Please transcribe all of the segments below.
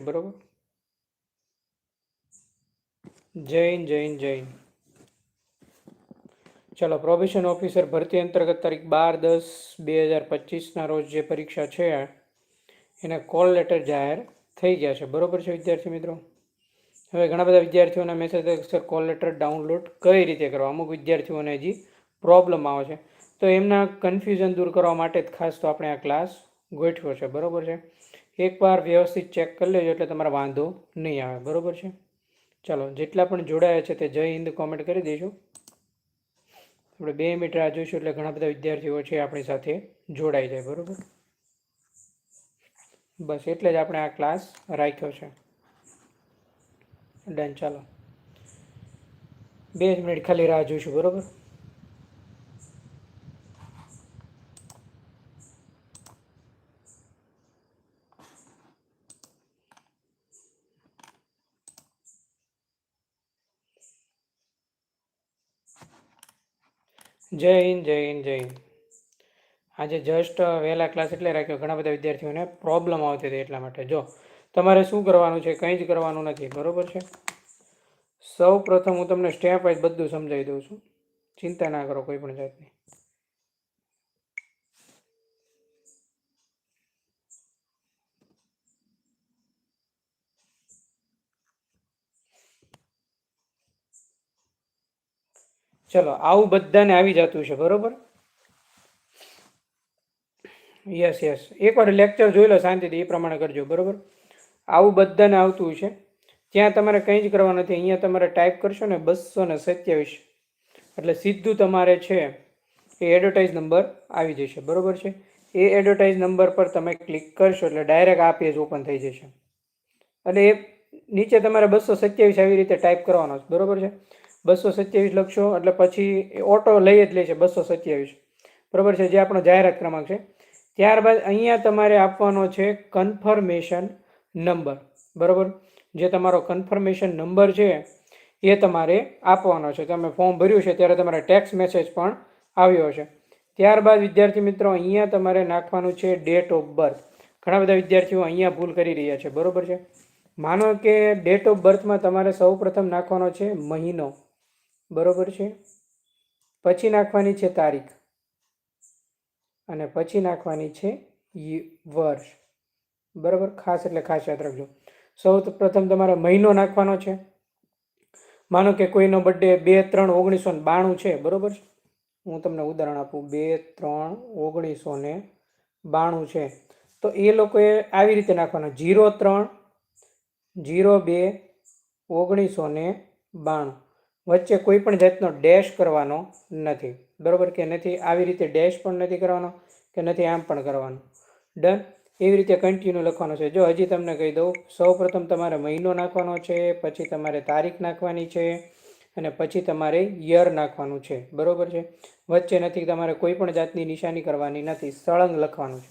બરોબર? જૈન જૈન જૈન. ચલો probation officer ભરતી અંતર્ગત તારીખ બાર દસ બે હજાર પચીસના રોજ જે પરીક્ષા છે, એને કોલ લેટર જાહેર થઈ ગયા છે. બરોબર છે, વિદ્યાર્થી મિત્રો? હવે ઘણા બધા વિદ્યાર્થીઓના message sir call letter download કઈ રીતે કરવા અમુક વિદ્યાર્થીઓને હજી પ્રોબ્લેમ આવે છે. તો એમના કન્ફ્યુઝન દૂર કરવા માટે જ ખાસ તો આપણે આ ક્લાસ ગોઠવ્યો છે. બરોબર છે? એકવાર વ્યવસ્થિત ચેક કરી લેજો એટલે તમારે વાંધો નહીં આવે. બરોબર છે? ચાલો, જેટલા પણ જોડાયા છે તે જય હિન્દ કોમેન્ટ કરી દઈશું આપણે બે મિનિટ રાહ જોઈશું એટલે ઘણા બધા વિદ્યાર્થીઓ છે આપણી સાથે જોડાઈ જાય. બરાબર? બસ એટલે જ આપણે આ ક્લાસ રાખ્યો છે. ડન ચાલો. બે મિનિટ ખાલી રાહ જોઈશું. બરોબર? જય હિન્દ જય હિન્દ જય હિન્દ. આજે જસ્ટ વહેલા ક્લાસ એટલે રાખ્યો. ઘણા બધા વિદ્યાર્થીઓને પ્રોબ્લેમ આવતી હતી એટલા માટે. જો, તમારે શું કરવાનું છે? કંઈ જ કરવાનું નથી. બરોબર છે? સૌ પ્રથમ હું તમને સ્ટેપ વાઇઝ બધું સમજાવી દઉં છું. ચિંતા ના કરો કોઈ પણ જાતની. ચલો, આવું બધાને આવી જતું છે, બરોબર? યસ યસ એકવાર લેક્ચર જોઈ લો શાંતિથી, એ પ્રમાણે કરજો, બરોબર? આવું બધાને આવતું છે. ત્યાં તમારે કંઈ જ કરવાનું નથી. અહીંયા તમારે ટાઈપ કરશો ને બસો ને સત્યાવીસ. એટલે સીધું તમારે છે, એ એડવર્ટાઇઝ નંબર આવી જશે, બરોબર છે? એ એડવર્ટાઇઝ નંબર પર તમે ક્લિક કરશો એટલે ડાયરેક્ટ આ પેજ ઓપન થઈ જશે. અને એ નીચે તમારે બસો સત્યાવીસ આવી રીતે ટાઈપ કરવાનો છે, બરોબર છે? બસો સત્યાવીસ લખશો, એટલે પછી ઓટો લઈ જ લે છે બસો સત્યાવીસ. બરાબર છે, જે આપણો જાહેરાત ક્રમાંક છે. ત્યારબાદ અહીંયા તમારે આપવાનો છે કન્ફર્મેશન નંબર બરાબર? જે તમારો કન્ફર્મેશન નંબર છે, એ તમારે આપવાનો છે. તમે ફોર્મ ભર્યું છે, ત્યારે તમારે ટેક્સ મેસેજ પણ આવ્યો છે ત્યારબાદ વિદ્યાર્થી મિત્રો, અહીંયા તમારે નાખવાનું છે ડેટ ઓફ બર્થ ઘણા બધા વિદ્યાર્થીઓ અહીંયા ભૂલ કરી રહ્યા છે. બરોબર છે? માનો કે ડેટ ઓફ બર્થમાં તમારે સૌ પ્રથમ નાખવાનો છે મહિનો. બરોબર છે? પછી નાખવાની છે તારીખ. અને પછી નાખવાની છે વર્ષ. બરાબર? ખાસ એટલે ખાસ યાદ રાખજો. સૌ પ્રથમ તમારે મહિનો નાખવાનો છે. માનો કે કોઈનો બર્થડે બે ત્રણ ઓગણીસો ને બાણું છે, બરાબર છે? હું તમને ઉદાહરણ આપું. બે ત્રણ ઓગણીસો ને બાણું છે. તો એ લોકોએ આવી રીતે નાખવાનો. જીરો ત્રણ, જીરો બે, ઓગણીસો ને બાણું. વચ્ચે કોઈ પણ જાતનો ડેશ કરવાનો નથી. બરાબર કે નથી? આવી રીતે ડેશ પણ નથી કરવાનો કે નથી આમ પણ કરવાનો. ડન એવી રીતે કન્ટિન્યુ લખવાનો છે. જો હજી તમને કહી દઉં, સૌ પ્રથમ તમારે મહિનો નાખવાનો છે, પછી તમારે તારીખ નાખવાની છે, અને પછી તમારે યર નાખવાનું છે. બરાબર છે? વચ્ચે નથી તમારે કોઈ પણ જાતની નિશાની કરવાની નથી. સળંગ લખવાનું છે.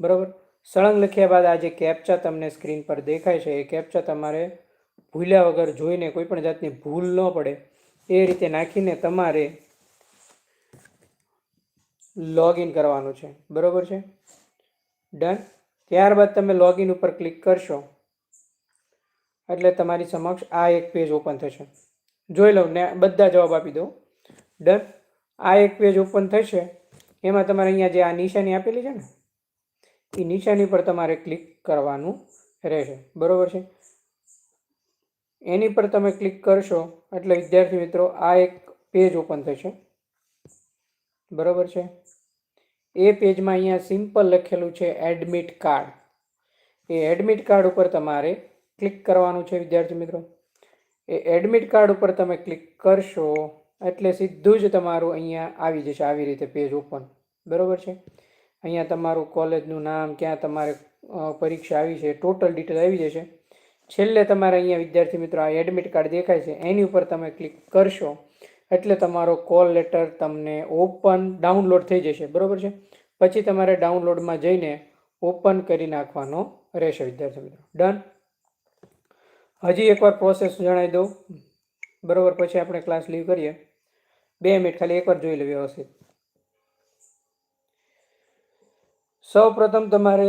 બરાબર? સળંગ લખ્યા બાદ આ જે કેપ્ચા તમને સ્ક્રીન પર દેખાય છે, એ કેપ્ચા તમારે ભૂલ્યા વગર જોઈને કોઈ પણ જાતની ભૂલ ન પડે, એ રીતે નાખીને તમારે લોગિન કરવાનું છે. બરાબર છે? ડન ત્યારબાદ તમે લોગિન ઉપર ક્લિક કરશો. એટલે તમારી સમક્ષ આ એક પેજ ઓપન થશે. જોઈ લઉં, ને બધા જવાબ આપી દો ડન આ એક પેજ ઓપન થશે. એમાં તમારે અહીંયા જે આ નિશાની આપેલી છે ને, એ નિશાની પર તમારે ક્લિક કરવાનું રહેશે. બરાબર છે? એની પર તમે ક્લિક કરશો એટલે વિદ્યાર્થી મિત્રો, આ એક પેજ ઓપન થશે. બરોબર છે? એ પેજમાં અહીંયા સિમ્પલ લખેલું છે એડમિટ કાર્ડ. એ એડમિટ કાર્ડ ઉપર તમારે ક્લિક કરવાનું છે વિદ્યાર્થી મિત્રો. એ એડમિટ કાર્ડ ઉપર તમે ક્લિક કરશો એટલે સીધું જ તમારું અહીંયા આવી જશે, આવી રીતે પેજ ઓપન. બરોબર છે? અહીંયા તમારું કોલેજનું નામ, ક્યાં તમારે પરીક્ષા આવી છે, ટોટલ ડિટેલ આવી જશે. છેલ્લે તમારે અહીંયા વિદ્યાર્થી મિત્રો આ એડમિટ કાર્ડ દેખાય છે. એની ઉપર તમે ક્લિક કરશો એટલે તમારો કોલ લેટર તમને ઓપન ડાઉનલોડ થઈ જશે. બરોબર છે? પછી તમારે ડાઉનલોડમાં જઈને ઓપન કરી નાખવાનો રહેશે વિદ્યાર્થી મિત્રો. ડન હજી એકવાર પ્રોસેસ જણાવી દઉં. બરાબર, પછી આપણે ક્લાસ લીવ કરીએ. બે મિનિટ ખાલી એકવાર જોઈ લે વ્યવસ્થિત. સૌ પ્રથમ તમારે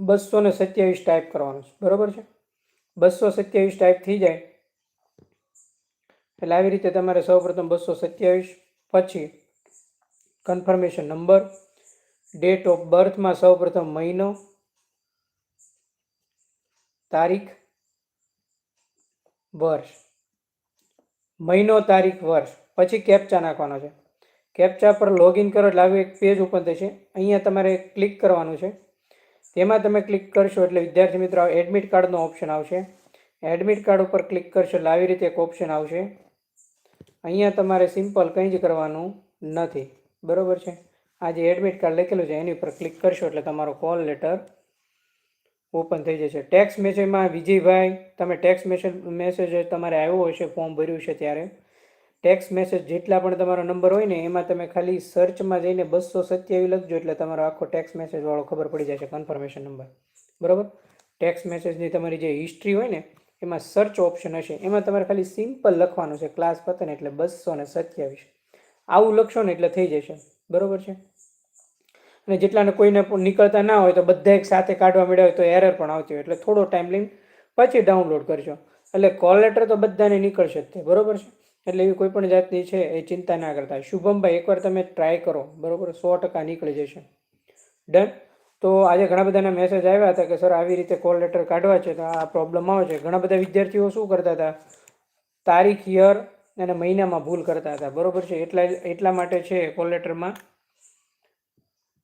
બસો ને સત્યાવીસ ટાઈપ કરવાનું છે. બરાબર છે? બસો સત્યાવીસ ટાઈપ થઈ જાય. એટલે આવી રીતે તમારે સૌપ્રથમ બસો સત્યાવીસ, પછી કન્ફર્મેશન નંબર ડેટ ઓફ બર્થમાં સૌપ્રથમ મહિનો, તારીખ, વર્ષ. મહિનો, તારીખ, વર્ષ. પછી કેપ્ચા નાખવાનો છે. કેપ્ચા પર લોગિન કરો એટલે આવી એક પેજ ઓપન થશે. અહીંયા તમારે ક્લિક કરવાનું છે. તેમાં તમે ક્લિક કરશો એટલે વિદ્યાર્થી મિત્રો એડમિટ કાર્ડનો ઓપ્શન આવશે. એડમિટ કાર્ડ ઉપર ક્લિક કરશો એટલે આવી રીતે એક ઓપ્શન આવશે. અહીંયા તમારે સિમ્પલ કંઈ જ કરવાનું નથી. બરોબર છે? આ જે એડમિટ કાર્ડ લખેલું છે એની ઉપર ક્લિક કરશો એટલે તમારો કોલ લેટર ઓપન થઈ જશે. ટેક્સ મેસેજમાં વિજયભાઈ, તમે ટેક્સ મેસેજ મેસેજ તમારે આવ્યો હશે ફોર્મ ભર્યું છે ત્યારે. ટેક્સ મેસેજ જેટલા પણ તમારો નંબર હોય ને, એમાં તમે ખાલી સર્ચમાં જઈને બસો સત્યાવીસ લખજો એટલે તમારો આખો ટેક્સ મેસેજવાળો ખબર પડી જશે કન્ફર્મેશન નંબર બરાબર? ટેક્સ મેસેજની તમારી જે હિસ્ટ્રી હોય ને, એમાં સર્ચ ઓપ્શન હશે. એમાં તમારે ખાલી સિમ્પલ લખવાનું છે ક્લાસ પતે ને એટલે બસો ને સત્યાવીસ. આવું લખશો ને એટલે થઈ જશે. બરાબર છે? અને જેટલાને કોઈને નીકળતા ના હોય તો બધા એક સાથે કાઢવા મળ્યા હોય તો એરર પણ આવતી હોય. એટલે થોડો ટાઈમ લઈને પછી ડાઉનલોડ કરજો. એટલે કોલ લેટર તો બધાને નીકળશે જ તે. બરાબર છે? એટલે એવી કોઈ પણ જાતની છે એ ચિંતા ના કરતા. શુભમભાઈ, એકવાર તમે ટ્રાય કરો. બરોબર? સો ટકા નીકળી જશે. ડન તો આજે ઘણા બધાના મેસેજ આવ્યા હતા કે સર આવી રીતે કોલ લેટર કાઢવા છે તો આ પ્રોબ્લેમ આવે છે. ઘણા બધા વિદ્યાર્થીઓ શું કરતા હતા? તારીખ યર અને મહિનામાં ભૂલ કરતા હતા. બરોબર છે? એટલા એટલા માટે છે કોલ લેટરમાં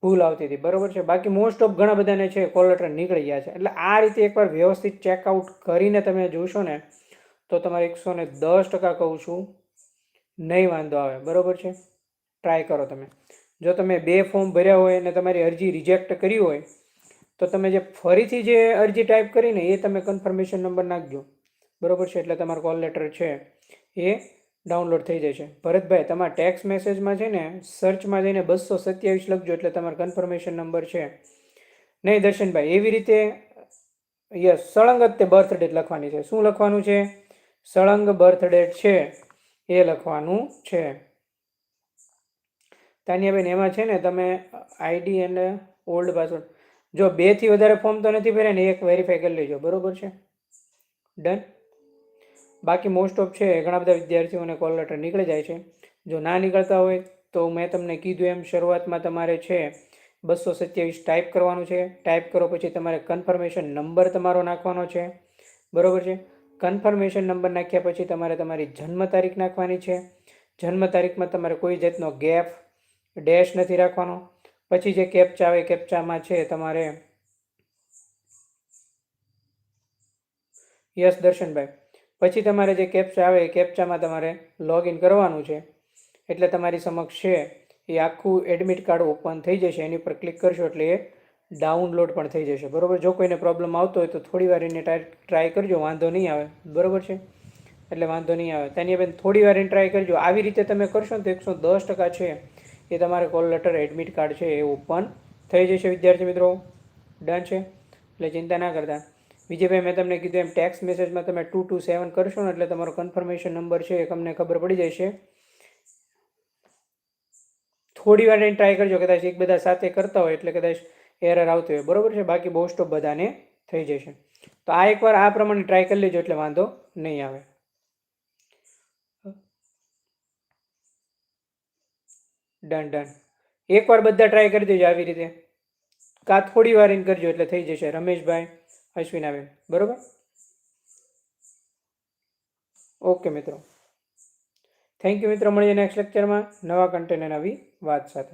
ભૂલ આવતી હતી. બરોબર છે? બાકી મોસ્ટ ઓફ ઘણા બધાને છે કોલ લેટર નીકળી ગયા છે. એટલે આ રીતે એકવાર વ્યવસ્થિત ચેકઆઉટ કરીને તમે જોશો ને તો તમારે એકસો ને દસ ટકા કહું છું, નહીં વાંધો આવે. બરાબર છે? ટ્રાય કરો તમે. જો તમે બે ફોર્મ ભર્યા હોય અને તમારી અરજી રિજેક્ટ કરી હોય, તો તમે જે ફરીથી જે અરજી ટાઈપ કરીને એ તમે કન્ફર્મેશન નંબર નાખજો. બરાબર છે? એટલે તમારો કોલ લેટર છે, એ ડાઉનલોડ થઈ જશે. ભરતભાઈ, તમારા ટેક્સ મેસેજમાં છે ને સર્ચમાં જઈને બસો સત્યાવીસ લખજો, એટલે તમારો કન્ફર્મેશન નંબર છે. નહીં, દર્શનભાઈ, એવી રીતે, યસ, સળંગ જ તે બર્થડેટ લખવાની છે. શું લખવાનું છે? સળંગ બર્થડેટ છે, એ લખવાનું છે. તાનિયાબેન, એમાં છે ને તમે આઈડી અને ઓલ્ડ પાસવર્ડ, જો બેથી વધારે ફોર્મ તો નથી ભર્યા ને, એક વેરીફાઈ કરી લેજો, બરોબર છે? ડન? બાકી મોસ્ટ ઓફ છે, ઘણા બધા વિદ્યાર્થીઓને કોલ લેટર નીકળી જાય છે. જો ના નીકળતા હોય, તો મેં તમને કીધું એમ, શરૂઆતમાં તમારે છે, બસો સત્યાવીસ ટાઈપ કરવાનું છે. ટાઈપ કરો પછી તમારે કન્ફર્મેશન નંબર તમારો નાખવાનો છે. બરોબર છે? કન્ફર્મેશન નંબર નાખ્યા પછી તમારે તમારી જન્મ તારીખ નાખવાની છે. જન્મ તારીખમાં તમારે કોઈ જાતનો ગેપ ડેશ નથી રાખવાનો. પછી જે કેપ્ચા આવે કેપ્ચામાં છે તમારે યસ દર્શનભાઈ. પછી તમારે જે કેપ્ચા આવે એ કેપ્ચામાં તમારે લોગિન કરવાનું છે. એટલે તમારી સમક્ષ છે એ આખું એડમિટ કાર્ડ ઓપન થઈ જશે. એની પર ક્લિક કરશો એટલે એ ડાઉનલોડ પણ થઈ જશે. બરોબર? જો કોઈને પ્રોબ્લેમ આવતો હોય તો થોડી વાર એને ટ્રાય કરજો, વાંધો નહીં આવે. બરોબર છે? એટલે વાંધો નહીં આવે. તેની બેન થોડી વાર એને ટ્રાય કરજો. આવી રીતે તમે કરશો ને તો એકસો દસ ટકા છે એ તમારે કોલ લેટર એડમિટ કાર્ડ છે એ ઓપન થઈ જશે, વિદ્યાર્થી મિત્રો. ડન છે? એટલે ચિંતા ના કરતા. વિજયભાઈ, મેં તમને કીધું એમ ટેક્સ મેસેજમાં તમે ટુ ટુ સેવન કરશો ને એટલે તમારો કન્ફર્મેશન નંબર છે એ તમને ખબર પડી જશે. થોડી વાર એને ટ્રાય કરજો. કદાચ એક બધા સાથે કરતા હોય એટલે કદાચ એરર આવતી હોય. બરોબર છે? બાકી બહુ સ્ટોપ બધાને થઈ જશે. તો આ એકવાર આ પ્રમાણે ટ્રાય કરી લેજો એટલે વાંધો નહીં આવે. ડન ડન એકવાર બધા ટ્રાય કરી દેજો આવી રીતે. કા થોડી વાર ઇન કરજો એટલે થઈ જશે. રમેશભાઈ, અશ્વિનાબેન. બરોબર? ઓકે મિત્રો. થેન્ક યુ મિત્રો. મળીએ નેક્સ્ટ લેક્ચરમાં નવા કન્ટેન્ટ નવી વાત સાથે.